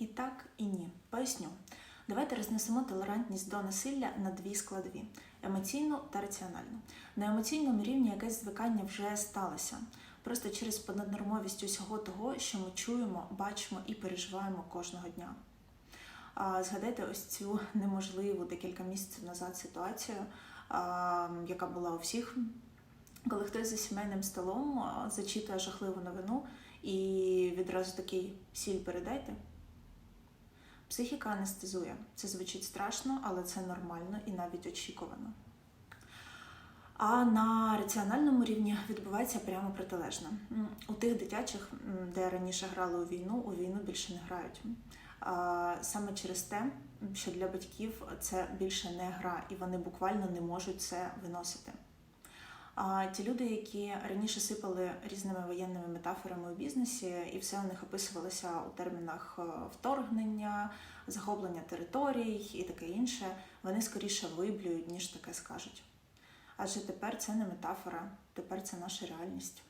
І так, і ні. Поясню. Давайте рознесемо толерантність до насилля на дві складові: емоційну та раціональну. На емоційному рівні якесь звикання вже сталося. Просто через понаднормовість усього того, що ми чуємо, бачимо і переживаємо кожного дня. Згадайте ось цю неможливу декілька місяців назад ситуацію, яка була у всіх, коли хтось за сімейним столом зачитує жахливу новину і відразу такий сіль передайте. Психіка анестезує. Це звучить страшно, але це нормально і навіть очікувано. А на раціональному рівні відбувається прямо протилежне. М, У тих дитячих, де раніше грали у війну, у війну більше не грають. Саме через те, що для батьків це більше не гра, і вони буквально не можуть це виносити. А ті люди, які раніше сипали різними воєнними метафорами у бізнесі, і все у них описувалося у термінах е, вторгнення, захоплення територій і таке інше, вони скоріше виблюють, ніж таке скажуть. Адже тепер це не метафора, тепер це наша реальність.